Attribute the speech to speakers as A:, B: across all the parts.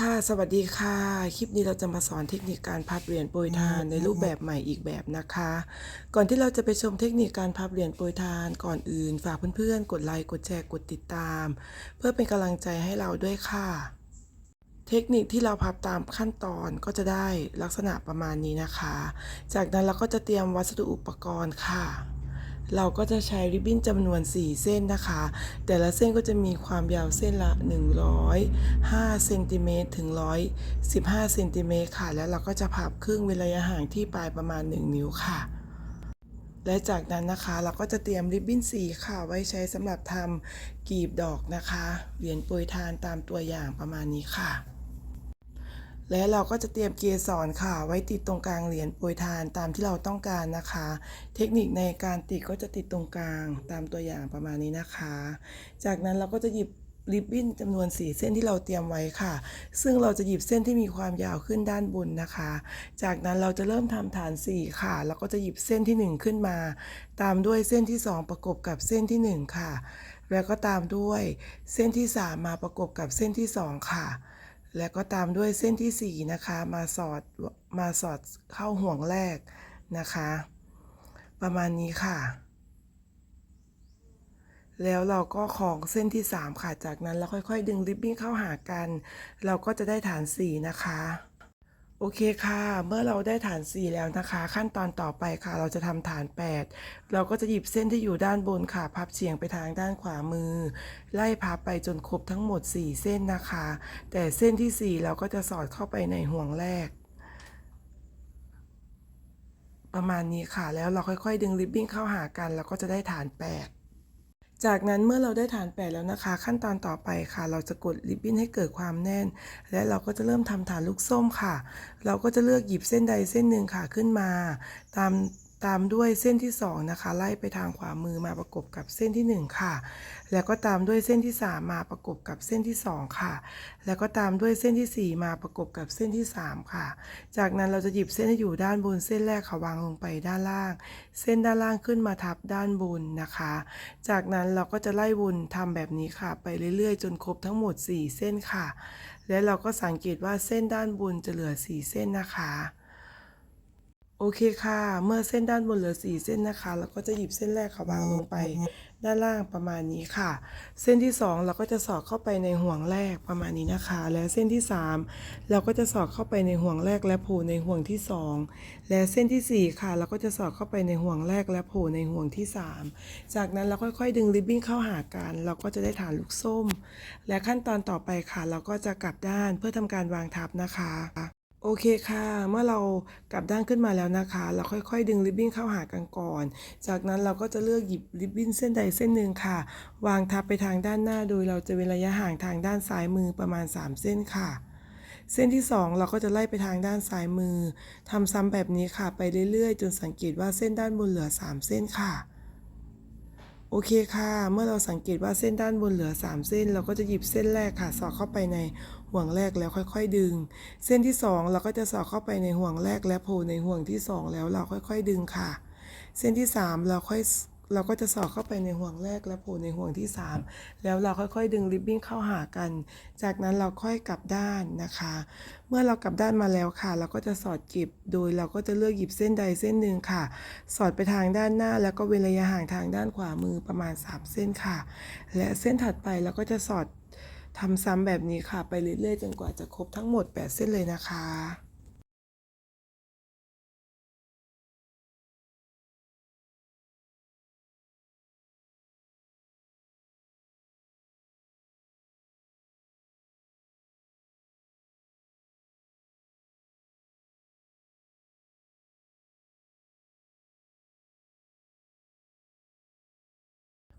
A: ค่ะ สวัสดีค่ะ คลิปนี้เราจะมาสอนเทคนิคการพับเหรียญโปรยทานในรูปแบบใหม่อีกแบบนะคะ ก่อนที่เราจะไปชมเทคนิคการพับเหรียญโปรยทานก่อนอื่น ฝากเพื่อนๆ กดไลค์ กดแชร์ กดติดตาม เพื่อเป็นกำลังใจให้เราด้วยค่ะ เทคนิคที่เราพับตามขั้นตอนก็จะได้ลักษณะประมาณนี้นะคะ จากนั้นเราก็จะเตรียมวัสดุอุปกรณ์ค่ะ เราก็จะใช้ริบบิ้นจำนวน 4 เส้นนะคะ แต่ละเส้นก็จะมีความยาวเส้นละ 105เซนติเมตรถึง 115เซนติเมตรค่ะ แล้วเราก็จะพับครึ่งเว้นระยะห่างที่ปลายประมาณ 1 นิ้วค่ะ และจากนั้นนะคะเราก็จะเตรียมริบบิ้นสีค่ะ ไว้ใช้สำหรับทำกลีบดอกนะคะ เหรียญปรยทานตามตัวอย่างประมาณนี้ค่ะ และเราก็จะเตรียมเกสรค่ะ ไว้ติดตรงกลางเหรียญโปรยทานตามที่เราต้องการนะคะ เทคนิคในการติดก็จะติดตรงกลางตามตัวอย่างประมาณนี้นะคะ จากนั้นเราก็จะหยิบริบบิ้นจำนวนสีเส้นที่เราเตรียมไว้ค่ะ ซึ่งเราจะหยิบเส้นที่มีความยาวขึ้นด้านบนนะคะ จากนั้นเราจะเริ่มทำฐานสี่ค่ะ แล้วก็จะหยิบเส้นที่หนึ่งขึ้นมา ตามด้วยเส้นที่สองประกบกับเส้นที่หนึ่งค่ะ แล้วก็ตามด้วยเส้นที่สามมาประกบกับเส้นที่สองค่ะ แล้วก็ตามด้วยเส้นที่ 4 นะคะ มาสอด มาสอดเข้าห่วงแรกนะคะ ประมาณนี้ค่ะ แล้วเราก็ของเส้นที่ 3 ค่ะ จากนั้นเราค่อยๆ ดึงริบบิ้นเข้าหากัน เราก็จะได้ฐาน 4 นะคะ โอเคค่ะ เมื่อเราได้ฐาน 4 แล้วนะคะ ขั้นตอนต่อไปค่ะ เราจะทำฐาน 8 เราก็จะหยิบเส้นที่อยู่ด้านบนค่ะ พับเฉียงไปทางด้านขวามือ ไล่พับไปจนครบทั้งหมด 4 เส้นนะคะ แต่เส้นที่ 4 เราก็จะสอดเข้าไปในห่วงแรก ประมาณนี้ค่ะ แล้วเราค่อยๆ ดึงริบบิ้นเข้าหากันแล้วก็จะได้ฐาน 8 จากนั้นเมื่อเราได้ฐานแปดแล้วนะคะ ขั้นตอนต่อไปค่ะ เราจะกดริบบิ้นให้เกิดความแน่น และเราก็จะเริ่มทำฐานลูกส้มค่ะ เราก็จะเลือกหยิบเส้นใดเส้นหนึ่งค่ะขึ้นมา ตาม ตามด้วยเส้นที่ 2 นะคะ ไล่ไปทางขวามือมาประกบกับเส้นที่ 1 ค่ะ แล้วก็ตามด้วยเส้นที่ 3 มาประกบกับเส้นที่ 2 ค่ะ แล้วก็ตามด้วยเส้นที่ 4 มาประกบกับเส้นที่ 3 ค่ะ จากนั้นเราจะหยิบเส้นที่อยู่ด้านบนเส้นแรกค่ะวางลงไปด้านล่าง เส้นด้านล่างขึ้นมาทับด้านบนนะคะ จากนั้นเราก็จะไล่วนทำแบบนี้ค่ะ ไปเรื่อยๆ จนครบทั้งหมด 4 เส้นค่ะ และเราก็สังเกตว่าเส้นด้านบนจะเหลือ 4 เส้นนะคะ โอเคค่ะ เมื่อเส้นด้านบนเหลือ4เส้นนะคะ เราก็จะหยิบเส้นแรกค่ะวางลงไปด้านล่างประมาณนี้ค่ะ เส้นที่ 2 เราก็จะสอดเข้าไปในห่วงแรกประมาณนี้นะคะ และเส้นที่ 3 เราก็จะสอดเข้าไปในห่วงแรกและโผล่ในห่วงที่ 2 และเส้นที่ 4 ค่ะ เราก็จะสอดเข้าไปในห่วงแรกและโผล่ในห่วงที่ 3 จากนั้นเราค่อยๆ ดึงริบบิ้นเข้าหากัน เราก็จะได้ฐานลูกส้ม และขั้นตอนต่อไปค่ะ เราก็จะกลับด้านเพื่อทำการวางทับนะคะ โอเคค่ะ เมื่อเรากลับด้านขึ้นมาแล้วนะคะ เราค่อยๆ ดึงริบบิ้นเข้าหากันก่อน จากนั้นเราก็จะเลือกหยิบริบบิ้นเส้นใดเส้นหนึ่งค่ะ วางทับไปทางด้านหน้า โดยเราจะเว้นระยะห่างทางด้านซ้ายมือประมาณ 3 เส้นค่ะ เส้นที่ 2 เราก็จะไล่ไปทางด้านซ้ายมือทำซ้ำแบบนี้ค่ะ ไปเรื่อยๆ จนสังเกตว่าเส้นด้านบนเหลือ 3 เส้นค่ะ โอเคค่ะ เมื่อเราสังเกตว่าเส้นด้านบนเหลือ 3 เส้น เราก็จะหยิบเส้นแรกค่ะ สอดเข้าไปในห่วงแรกแล้วค่อยๆ ดึง เส้นที่ 2 เราก็จะสอดเข้าไปในห่วงแรกและโผล่ในห่วงที่ 2 แล้วเราค่อยๆ ดึงค่ะ เส้นที่ 3 เราค่อย เราก็จะสอดเข้าไปในห่วงแรกและโผล่ในห่วงที่ 3 แล้วเราค่อยๆ ดึงริบบิ้นเข้าหากัน จากนั้นเราค่อยกลับด้านนะคะ เมื่อเรากลับด้านมาแล้วค่ะ เราก็จะสอดเก็บ โดยเราก็จะเลือกหยิบเส้นใดเส้นหนึ่งค่ะ สอดไปทางด้านหน้า แล้วก็เว้นระยะห่างทางด้านขวามือประมาณ 3 เส้นค่ะ และเส้นถัดไปเราก็จะสอดทำซ้ำแบบนี้ค่ะ ไปเรื่อยๆ จนกว่าจะครบทั้งหมด 8 เส้นเลยนะคะ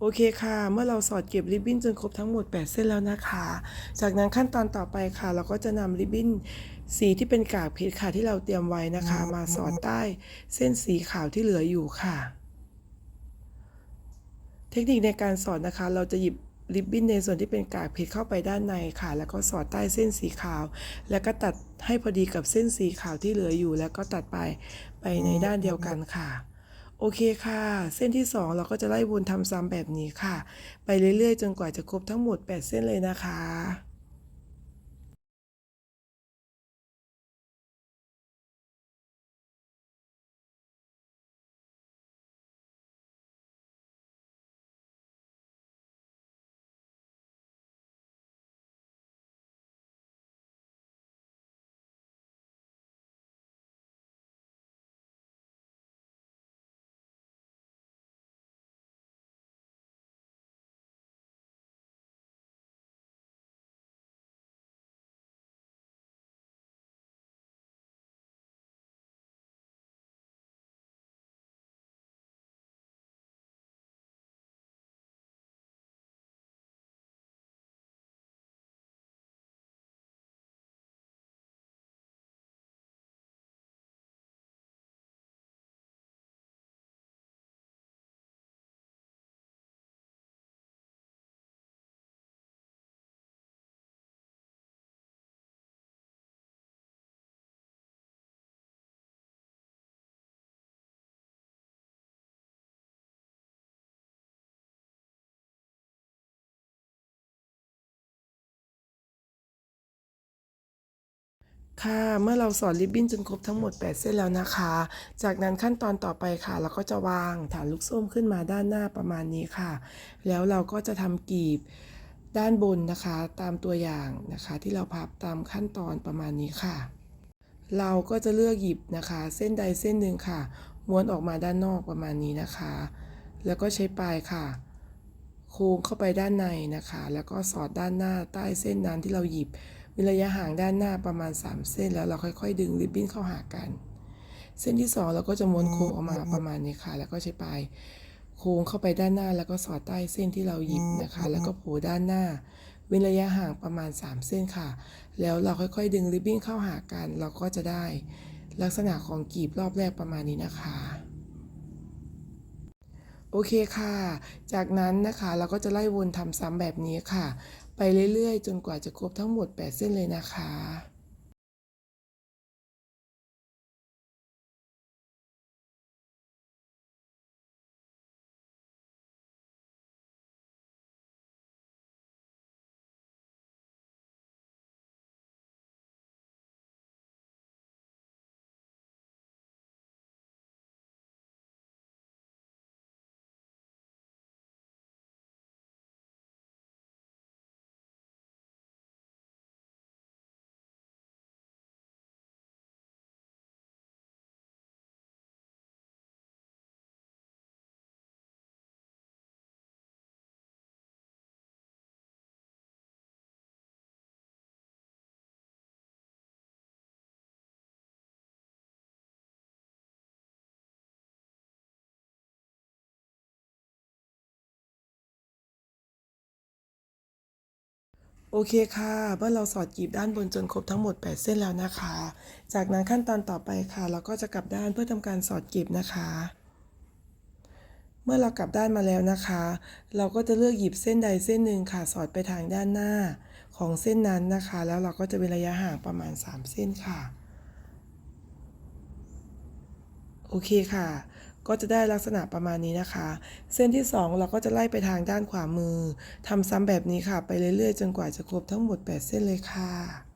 A: โอเคค่ะ เมื่อเราสอดเก็บริบบิ้นจนครบทั้งหมด 8 เส้นแล้วนะคะ จากนั้นขั้นตอนต่อไปค่ะ เราก็จะนำริบบิ้นสีที่เป็นกากเพชรค่ะที่เราเตรียมไว้นะคะ มาสอดใต้เส้นสีขาวที่เหลืออยู่ค่ะ เทคนิคในการสอดนะคะ เราจะหยิบริบบิ้นในส่วนที่เป็นกากเพชรเข้าไปด้านในค่ะ แล้วก็สอดใต้เส้นสีขาว แล้วก็ตัดให้พอดีกับเส้นสีขาวที่เหลืออยู่ แล้วก็ตัดไปไปในด้านเดียวกันค่ะ โอเคค่ะ เส้นที่ 2 เราก็จะไล่วนทำซ้ำแบบนี้ค่ะ ไปเรื่อยๆ จนกว่าจะครบทั้งหมด 8 เส้นเลยนะคะ ค่ะ เมื่อเราสอดริบบิ้นจนครบทั้งหมด 8 เส้นแล้วนะคะ จากนั้นขั้นตอนต่อไปค่ะ เราก็จะวางฐานลูกส้มขึ้นมาด้านหน้าประมาณนี้ค่ะ แล้วเราก็จะทำกีบด้านบนนะคะ ตามตัวอย่างนะคะ ที่เราพับตามขั้นตอนประมาณนี้ค่ะ เราก็จะเลือกหยิบนะคะ เส้นใดเส้นหนึ่งค่ะ ม้วนออกมาด้านนอกประมาณนี้นะคะ แล้วก็ใช้ปลายค่ะ โค้งเข้าไปด้านในนะคะ แล้วก็สอดด้านหน้าใต้เส้นนั้นที่เราหยิบ มีระยะห่างด้านหน้าประมาณ 3 เส้นแล้วเราค่อย ๆ ดึงริบบิ้นเข้าหากัน เส้นที่ 2 เราก็จะม้วนโค้งออกมาประมาณนี้ค่ะ แล้วก็ใช้ปลายโค้งเข้าไปด้านหน้า แล้วก็สอดใต้เส้นที่เราหยิบนะคะ แล้วก็โผล่ด้านหน้าเว้นระยะห่างประมาณ 3 เส้นค่ะ แล้วเราค่อยๆ ดึงริบบิ้นเข้าหากัน เราก็จะได้ ลักษณะของกีบรอบแรกประมาณนี้นะคะโอเคค่ะ จากนั้นนะคะเราก็จะไล่วนทำซ้ำแบบนี้ค่ะ ไปเรื่อยๆ จนกว่าจะครบทั้งหมด 8 เส้นเลยนะคะ โอเคค่ะ เมื่อเราสอดกีบด้านบนจนครบทั้งหมด 8 เส้นแล้วนะคะ จากนั้นขั้นตอนต่อไปค่ะ เราก็จะกลับด้านเพื่อทำการสอดกีบนะคะ เมื่อเรากลับด้านมาแล้วนะคะ เราก็จะเลือกหยิบเส้นใดเส้นหนึ่งค่ะ สอดไปทางด้านหน้าของเส้นนั้นนะคะ แล้วเราก็จะเป็นระยะห่างประมาณ 3 เส้นค่ะ โอเคค่ะ ก็จะได้ลักษณะประมาณนี้นะคะ เส้นที่ 2 เราก็จะไล่ไปทางด้านขวามือทำซ้ำแบบนี้ค่ะ ไปเรื่อยๆ จนกว่าจะครบทั้งหมด 8 เส้นเลยค่ะ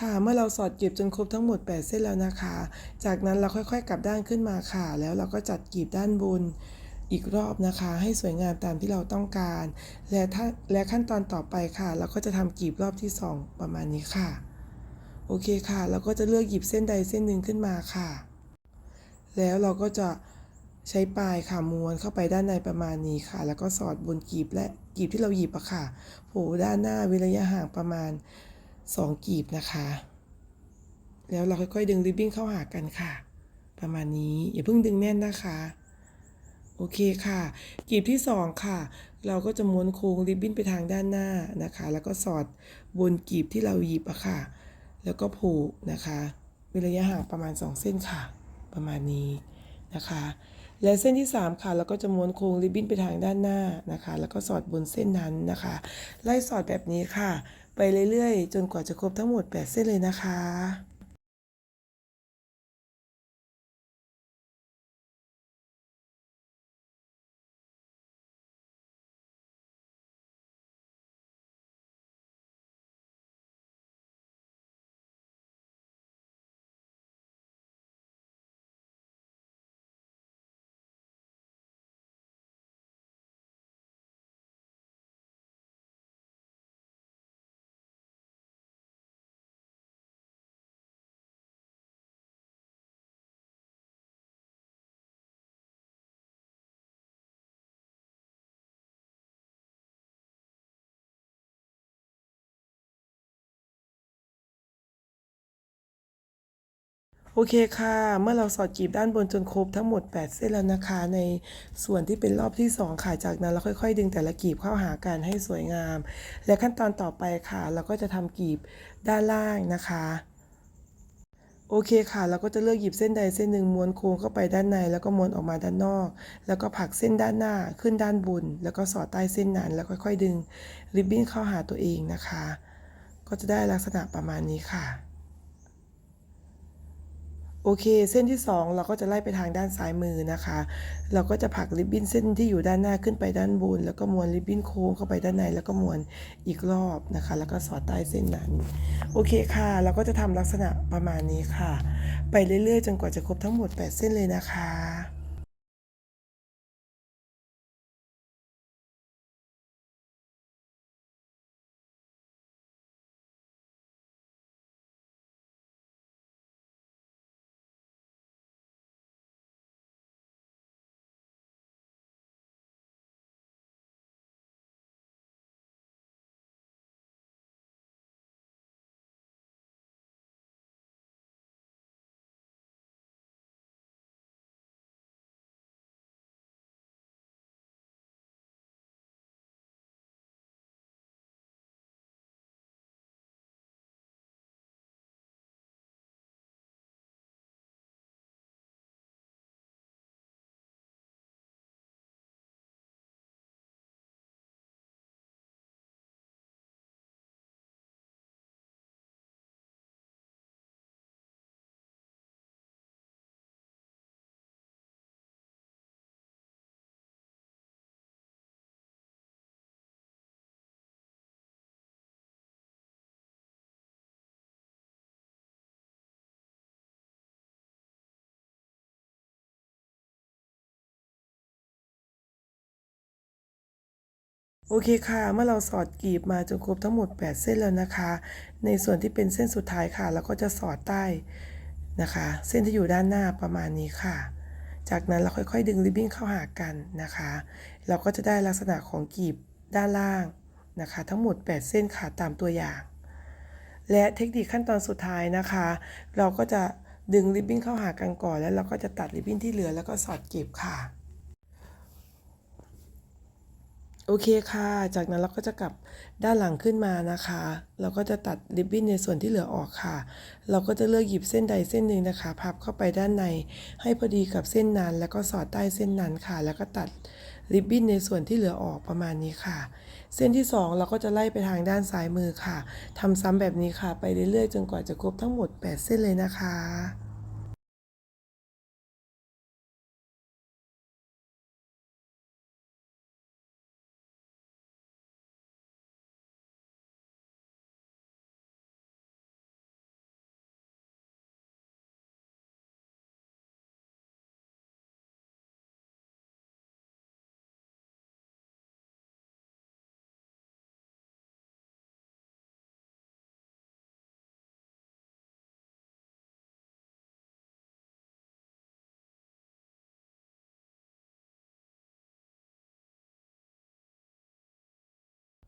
A: ค่ะ เมื่อเราสอดกีบจนครบทั้งหมด 8 เส้นแล้วนะคะ จากนั้นเราค่อยๆ กลับด้านขึ้นมาค่ะ แล้วเราก็จัดกีบด้านบนอีกรอบนะคะ ให้สวยงามตามที่เราต้องการ และถ้าและขั้นตอนต่อไปค่ะ เราก็จะทำกีบรอบที่ 2 ประมาณนี้ค่ะ โอเคค่ะ เราก็จะเลือกหยิบเส้นใดเส้นหนึ่งขึ้นมาค่ะ แล้วเราก็จะใช้ปลายค่ะม้วนเข้าไปด้านในประมาณนี้ค่ะ แล้วก็สอดบนกีบและกีบที่เราหยิบอะค่ะ โผล่ด้านหน้าเว้นระยะห่างประมาณ 2 กีบนะคะ แล้วเราค่อยๆ ดึงริบบิ้นเข้าหากันค่ะ ประมาณนี้อย่าเพิ่งดึงแน่นนะคะ โอเคค่ะ กีบที่ 2 ค่ะ เราก็จะม้วนโค้งริบบิ้นไปทางด้านหน้านะคะ แล้วก็สอดบนกีบที่เราหยิบอะค่ะ แล้วก็ผูกนะคะเว้นระยะห่างประมาณ 2 เส้นค่ะ ประมาณนี้นะคะ และเส้นที่ 3 ค่ะ เราก็จะม้วนโค้งริบบิ้นไปทางด้านหน้านะคะ แล้วก็สอดบนเส้นนั้นนะคะ ไล่สอดแบบนี้ค่ะ ไปเรื่อยๆ จนกว่าจะครบทั้งหมด 8 เส้นเลยนะคะ โอเคค่ะ เมื่อเราสอดกรีบด้านบนจนครบทั้งหมด 8 เส้นแล้วนะคะ ในส่วนที่เป็นรอบที่ 2 ค่ะ จากนั้นเราค่อย ๆ ดึงแต่ละกรีบเข้าหากันให้สวยงาม และขั้นตอนต่อไปค่ะ เราก็จะทำกรีบด้านล่างนะคะโอเคค่ะ เราก็จะเลือกหยิบเส้นใดเส้นหนึ่งม้วนโค้งเข้าไปด้านใน แล้วก็ม้วนออกมาด้านนอก แล้วก็ผักเส้นด้านหน้าขึ้นด้านบน แล้วก็สอดใต้เส้นนั้น แล้วค่อยๆดึงริบบิ้นเข้าหาตัวเองนะคะ ก็จะได้ลักษณะประมาณนี้ค่ะ โอเค เส้นที่ 2 เราก็จะไล่ไปทางด้านซ้ายมือนะคะ เราก็จะผักริบบิ้นเส้นที่อยู่ด้านหน้าขึ้นไปด้านบน แล้วก็ม้วนริบบิ้นโค้งเข้าไปด้านในแล้วก็ม้วนอีกรอบนะคะ แล้วก็สอดใต้เส้นนั้น โอเคค่ะ เราก็จะทำลักษณะประมาณนี้ค่ะ ไปเรื่อยๆ จนกว่าจะครบทั้งหมด 8 เส้นเลยนะคะ โอเคค่ะ เมื่อเราสอดกรีบมาจนครบทั้งหมด 8 เส้นแล้วนะคะ ในส่วนที่เป็นเส้นสุดท้ายค่ะเราก็จะสอดใต้นะคะ เส้นที่อยู่ด้านหน้าประมาณนี้ค่ะ จากนั้นเราค่อยๆ ดึงริบบิ้นเข้าหากันนะคะ เราก็จะได้ลักษณะของกรีบด้านล่างนะคะ ทั้งหมด 8 เส้นค่ะตามตัวอย่าง และเทคนิคขั้นตอนสุดท้ายนะคะ เราก็จะดึงริบบิ้นเข้าหากันก่อน แล้วเราก็จะตัดริบบิ้นที่เหลือแล้วก็สอดเก็บค่ะ โอเคค่ะ จากนั้นเราก็จะกลับด้านหลังขึ้นมานะคะ เราก็จะตัดริบบิ้นในส่วนที่เหลือออกค่ะ เราก็จะเลือกหยิบเส้นใดเส้นหนึ่งนะคะ พับเข้าไปด้านใน ให้พอดีกับเส้นนั้น แล้วก็สอดใต้เส้นนั้นค่ะ แล้วก็ตัดริบบิ้นในส่วนที่เหลือออกประมาณนี้ค่ะ เส้นที่สองเราก็จะไล่ไปทางด้านซ้ายมือค่ะทำซ้ำแบบนี้ค่ะ ไปเรื่อยๆ จนกว่าจะครบทั้งหมด 8 เส้นเลยนะคะ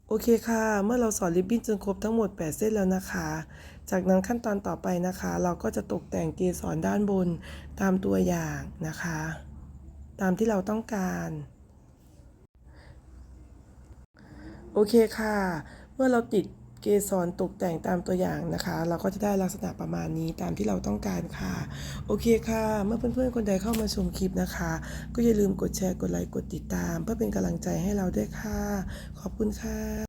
A: โอเคค่ะ เมื่อเราสอนริบบิ้นจนครบทั้งหมด 8 เส้นแล้วนะคะ จากนั้นขั้นตอนต่อไปนะคะ เราก็จะตกแต่งเกสรด้านบนตามตัวอย่างนะคะ ตามที่เราต้องการ โอเคค่ะ เมื่อเราติด เกสรตกแต่งตามตัวอย่างนะคะ เราก็จะได้ลักษณะประมาณนี้ตามที่เราต้องการค่ะ โอเคค่ะ เมื่อเพื่อนๆคนใดเข้ามาชมคลิปนะคะ ก็อย่าลืมกดแชร์กดไลค์กดติดตาม เพื่อเป็นกำลังใจให้เราด้วยค่ะ ขอบคุณค่ะ